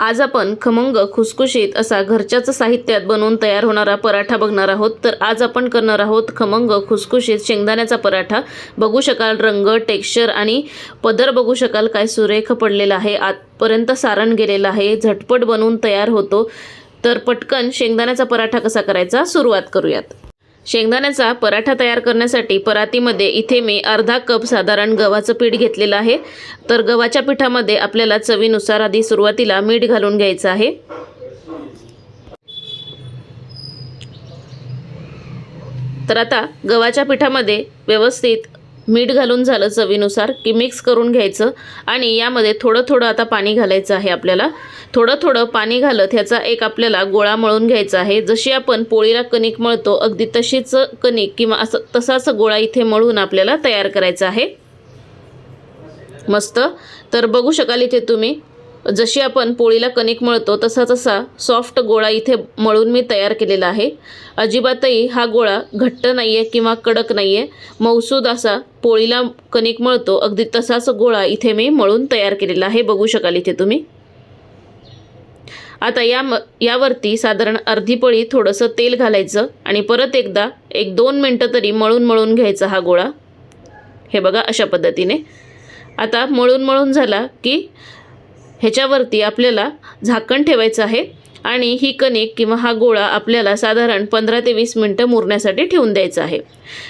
आज आपण खमंग खुसखुशीत असा घरच्याच साहित्यात बनवून तयार होणारा पराठा बघणार आहोत. तर आज आपण करणार आहोत खमंग खुसखुशीत शेंगदाण्याचा पराठा. बघू शकाल रंग टेक्स्चर आणि पदर बघू शकाल काय सुरेख पडलेला आहे. आतपर्यंत सारण गेलेलं आहे. झटपट बनवून तयार होतो. तर पटकन शेंगदाण्याचा पराठा कसा करायचा सुरुवात करूयात. शेंगदाण्याचा पराठा तयार करण्यासाठी परातीमध्ये इथे मी अर्धा कप साधारण गव्हाचं पीठ घेतलेलं आहे. तर गव्हाच्या पिठामध्ये आपल्याला चवीनुसार आधी सुरुवातीला मीठ घालून घ्यायचं आहे. तर आता गव्हाच्या पिठामध्ये व्यवस्थित मीठ घालून झालं चवीनुसार की मिक्स करून घ्यायचं. आणि यामध्ये थोडं थोडं आता पाणी घालायचं आहे आपल्याला. थोडं थोडं पाणी घालत ह्याचा एक आपल्याला गोळा मळून घ्यायचा आहे. जशी आपण पोळीला कणिक मळतो अगदी तशीच कणिक किंवा असं तसाच गोळा इथे मळून आपल्याला तयार करायचा आहे. मस्त. तर बघू शकाल इथे तुम्ही जशी आपण पोळीला कणिक मळतो तसा तसा सॉफ्ट गोळा इथे मळून मी तयार केलेला आहे. अजिबातही हा गोळा घट्ट नाही आहे किंवा कडक नाही आहे मौसूद असा पोळीला कणिक मळतो अगदी तसाच गोळा इथे मी मळून तयार केलेला आहे. बघू शकाल इथे तुम्ही. आता या म यावरती साधारण अर्धी पळी थोडंसं तेल घालायचं आणि परत एकदा एक दोन मिनटं तरी मळून मळून घ्यायचा हा गोळा. हे बघा अशा पद्धतीने. आता मळून मळून झाला की ह्याच्यावरती आपल्याला झाकण ठेवायचं आहे आणि ही कणिक किंवा हा गोळा आपल्याला साधारण पंधरा ते वीस मिनटं मुरण्यासाठी ठेवून द्यायचा आहे.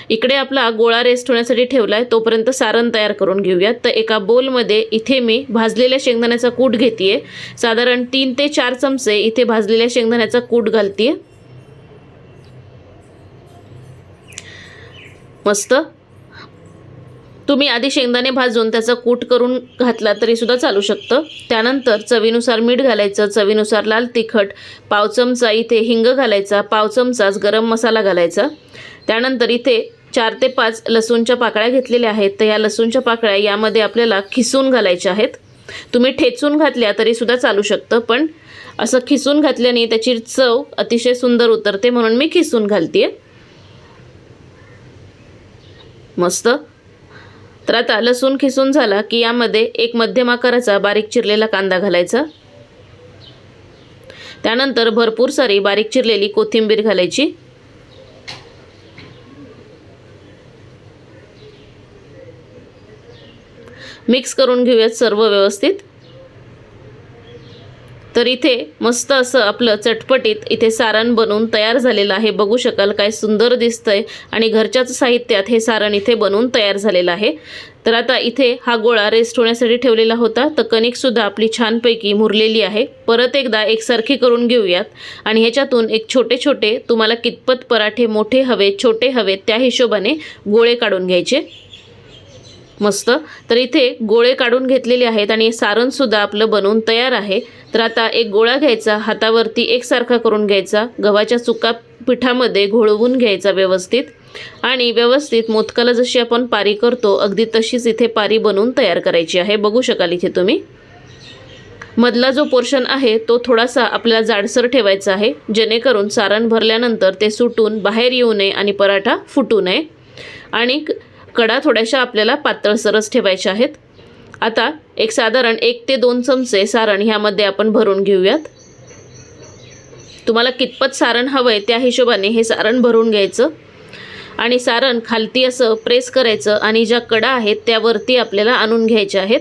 इकडे आपला गोळा रेस्ट होण्यासाठी ठेवला आहे तोपर्यंत सारण तयार करून घेऊयात. तर एका बोलमध्ये इथे मी भाजलेल्या शेंगदाण्याचा कूट घेते साधारण तीन ते चार चमचे इथे भाजलेल्या शेंगदाण्याचा कूट घालते मस्त? तुम्ही आधी शेंगदाणे भाजून त्याचं कूट करून घातला तरीसुद्धा चालू शकतं. त्यानंतर चवीनुसार मीठ घालायचं चवीनुसार लाल तिखट पाव चमचा इथे हिंग घालायचा पाव चमचाच गरम मसाला घालायचा. त्यानंतर इथे चार ते पाच लसूणच्या पाकळ्या घेतलेल्या आहेत. तर या लसूणच्या पाकळ्या यामध्ये आपल्याला खिसून घालायच्या आहेत. तुम्ही ठेचून घातल्या तरीसुद्धा चालू शकतं पण असं खिसून घातल्याने त्याची चव अतिशय सुंदर उतरते म्हणून मी खिसून घालते मस्त. तर आता लसूण खिसून झाला की यामध्ये एक मध्यम आकाराचा बारीक चिरलेला कांदा घालायचा. त्यानंतर भरपूर सारी बारीक चिरलेली कोथिंबीर घालायची. मिक्स करून घेऊयात सर्व व्यवस्थित. तर इथे मस्त असं आपलं चटपटीत इथे सारण बनवून तयार झालेलं आहे. बघू शकाल काय सुंदर दिसतंय. आणि घरच्याच साहित्यात हे सारण इथे बनवून तयार झालेलं आहे. तर आता इथे हा गोळा रेस्ट होण्यासाठी ठेवलेला होता. तर कणिकसुद्धा आपली छानपैकी मुरलेली आहे. परत एकदा एकसारखी करून घेऊयात. आणि ह्याच्यातून एक छोटे छोटे तुम्हाला कितपत पराठे मोठे हवे छोटे हवे त्या हिशोबाने गोळे काढून घ्यायचे. मस्त. तर इथे गोळे काढून घेतलेले आहेत आणि सारणसुद्धा आपलं बनवून तयार आहे. तर आता एक गोळा घ्यायचा हातावरती एकसारखा करून घ्यायचा गव्हाच्या सुका पिठामध्ये घोळवून घ्यायचा व्यवस्थित. आणि व्यवस्थित मोदकाला जशी आपण पारी करतो अगदी तशीच इथे पारी बनवून तयार करायची आहे. बघू शकाल इथे तुम्ही. मधला जो पोर्शन आहे तो थोडासा आपल्याला जाडसर ठेवायचा आहे जेणेकरून सारण भरल्यानंतर ते सुटून बाहेर येऊ नये आणि पराठा फुटू नये. आणि कडा थोड्याशा आपल्याला पातळसरच ठेवायच्या आहेत. आता एक साधारण एक ते दोन चमचे सारण ह्यामध्ये आपण भरून घेऊयात. तुम्हाला कितपत सारण हवं आहे त्या हिशोबाने हे सारण भरून घ्यायचं. आणि सारण खालती असं प्रेस करायचं आणि ज्या कडा आहेत त्यावरती आपल्याला आणून घ्यायच्या आहेत.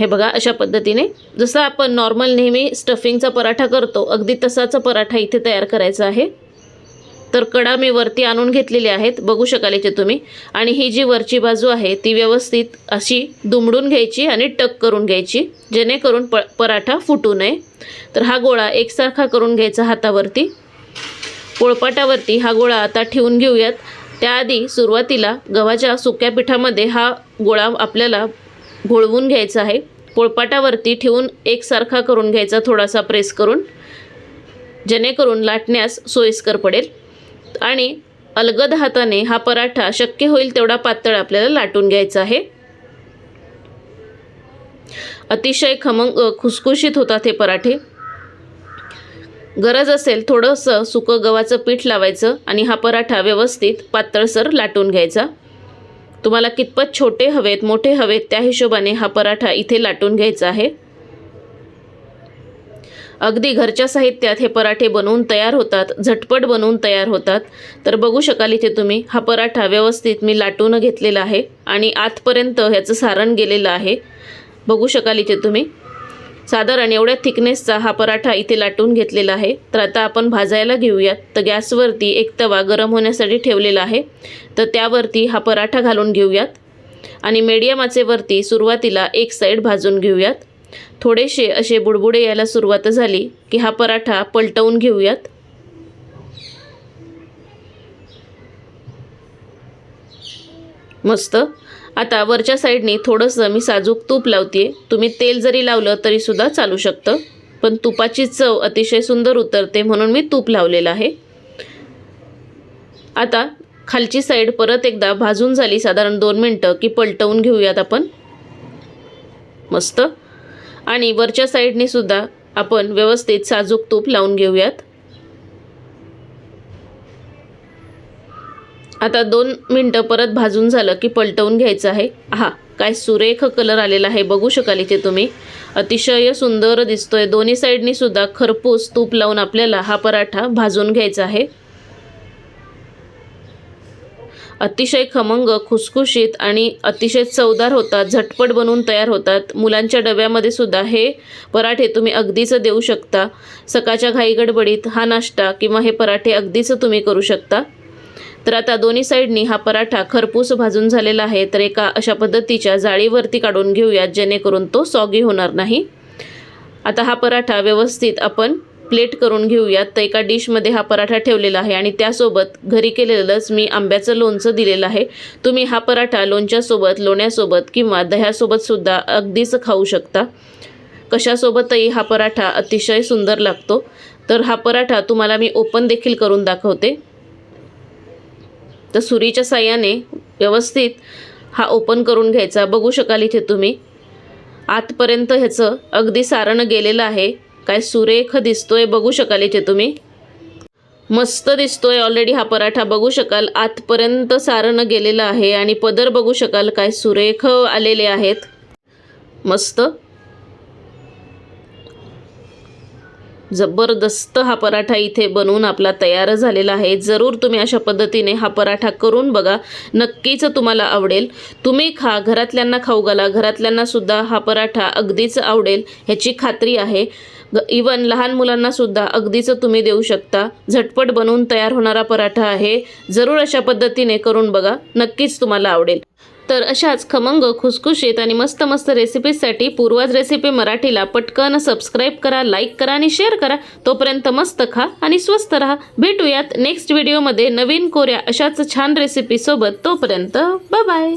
हे बघा अशा पद्धतीने. जसं आपण नॉर्मल नेहमी स्टफिंगचा पराठा करतो अगदी तसाचा पराठा इथे तयार करायचा आहे. तर कडा मी वरती आणून घेतलेली आहेत. बघू शकाल इथे तुम्ही. आणि ही जी वरची बाजू आहे ती व्यवस्थित अशी दुमडून घ्यायची आणि टक करून घ्यायची जेणेकरून प पराठा फुटू नये. तर हा गोळा एकसारखा करून घ्यायचा हातावरती. पोळपाटावरती हा गोळा आता ठेवून घेऊयात. त्याआधी सुरुवातीला गव्हाच्या सुक्या पिठामध्ये हा गोळा आपल्याला घोळवून घ्यायचा आहे. पोळपाटावरती ठेवून एकसारखा करून घ्यायचा थोडासा प्रेस करून जेणेकरून लाटण्यास सोयीस्कर पडेल. आणि अलगद हाताने हा पराठा शक्य होईल तेवढा पातळ आपल्याला लाटून घ्यायचा आहे. अतिशय खमंग खुसखुशीत होतात हे पराठे. गरज असेल थोडंसं सुकं गव्हाचं पीठ लावायचं आणि हा पराठा व्यवस्थित पातळसर लाटून घ्यायचा. तुम्हाला कितपत छोटे हवेत मोठे हवेत त्या हिशोबाने हा पराठा इथे लाटून घ्यायचा आहे. अगदी घरच्या साहित्यात हे पराठे बनवून तयार होतात झटपट बनवून तयार होतात. तर बघू शकाल इथे तुम्ही हा पराठा व्यवस्थित मी लाटून घेतलेला आहे आणि आतपर्यंत ह्याचं सारण गेलेलं आहे. बघू शकाल इथे तुम्ही. साधारण एवढ्या थिकनेसचा हा पराठा इथे लाटून घेतलेला आहे. तर आता आपण भाजायला घेऊयात तर गॅसवरती एक तवा गरम होण्यासाठी ठेवलेला आहे. तर त्यावरती हा पराठा घालून घेऊयात. आणि मीडियम आचेवरती सुरुवातीला एक साईड भाजून घेऊयात. थोडेसे असे बुडबुडे यायला सुरुवात झाली की हा पराठा पलटवून घेऊयात. मस्त. आता वरच्या साईडने थोडंसं मी साजूक तूप लावते तुम्ही तेल जरी लावलं तरीसुद्धा चालू शकतं. पण तुपाची चव अतिशय सुंदर उतरते म्हणून मी तूप लावलेलं आहे. आता खालची साईड परत एकदा भाजून झाली साधारण दोन मिनटं की पलटवून घेऊयात आपण. मस्त. आणि वरच्या साईडने सुद्धा आपण व्यवस्थित साजूक तूप लावून घेऊयात. आता दोन मिनटं परत भाजून झालं की पलटवून घ्यायचं आहे. हा काय सुरेख कलर आलेला आहे बघू शकाल इथे तुम्ही. अतिशय सुंदर दिसतोय. दोन्ही साईडनी सुद्धा खरपूस तूप लावून आपल्याला हा पराठा भाजून घ्यायचा आहे. अतिशय खमंग खुसखुशीत आणि अतिशय चवदार होतात झटपट बनवून तयार होतात. मुलांच्या डब्यामध्ये सुद्धा हे पराठे तुम्ही अगदीच देऊ शकता. सकाळच्या घाईगडबडीत हा नाश्ता किंवा हे पराठे अगदीच तुम्ही करू शकता. तर आता दोन्ही साईडनी हा पराठा खरपूस भाजून झालेला आहे तर एका अशा पद्धतीच्या जाळीवरती काढून घेऊयात जेणेकरून तो सॉगी होणार नाही. आता हा पराठा व्यवस्थित आपण प्लेट करून घेऊयात. तर एका डिशमध्ये हा पराठा ठेवलेला आहे आणि त्यासोबत घरी केलेलंच मी आंब्याचं लोणचं दिलेलं आहे. तुम्ही हा पराठा लोणच्यासोबत लोण्यासोबत किंवा दह्यासोबतसुद्धा अगदीच खाऊ शकता. कशासोबतही हा पराठा अतिशय सुंदर लागतो. तर हा पराठा तुम्हाला मी ओपन देखील करून दाखवते. तर सुरीच्या साह्याने व्यवस्थित हा ओपन करून घ्यायचा. बघू शकाल इथे तुम्ही. आतपर्यंत ह्याचं अगदी सारण गेलेलं आहे. काय सुरेख दिसतोय बघू शकाल इथे तुम्ही. मस्त दिसतोय ऑलरेडी हा पराठा बघू शकाल. आतपर्यंत सारण गेलेलं आहे आणि पदर बघू शकाल काय सुरेख आलेले आहेत. मस्त. जबरदस्त हा पराठा इथे बनवून आपला तयार झालेला आहे. जरूर तुम्ही अशा पद्धतीने हा पराठा करून बघा. नक्कीच तुम्हाला आवडेल. तुम्ही खा. घरातल्यांना खाऊ घाला. घरातल्यांनासुद्धा हा पराठा अगदीच आवडेल ह्याची खात्री आहे. इवन लहान मुलांना सुद्धा अगदीच तुम्ही देऊ शकता. झटपट बनवून तयार होणारा पराठा आहे. जरूर अशा पद्धतीने करून बघा. नक्कीच तुम्हाला आवडेल. तर अशाच खमंग खुसखुशीत आणि मस्त मस्त रेसिपीजसाठी पूर्वज रेसिपी मराठीला पटकन सबस्क्राईब करा लाईक करा आणि शेअर करा. तोपर्यंत मस्त खा आणि स्वस्त राहा. भेटूयात नेक्स्ट व्हिडिओमध्ये नवीन कोऱ्या अशाच छान रेसिपीसोबत तोपर्यंत बाय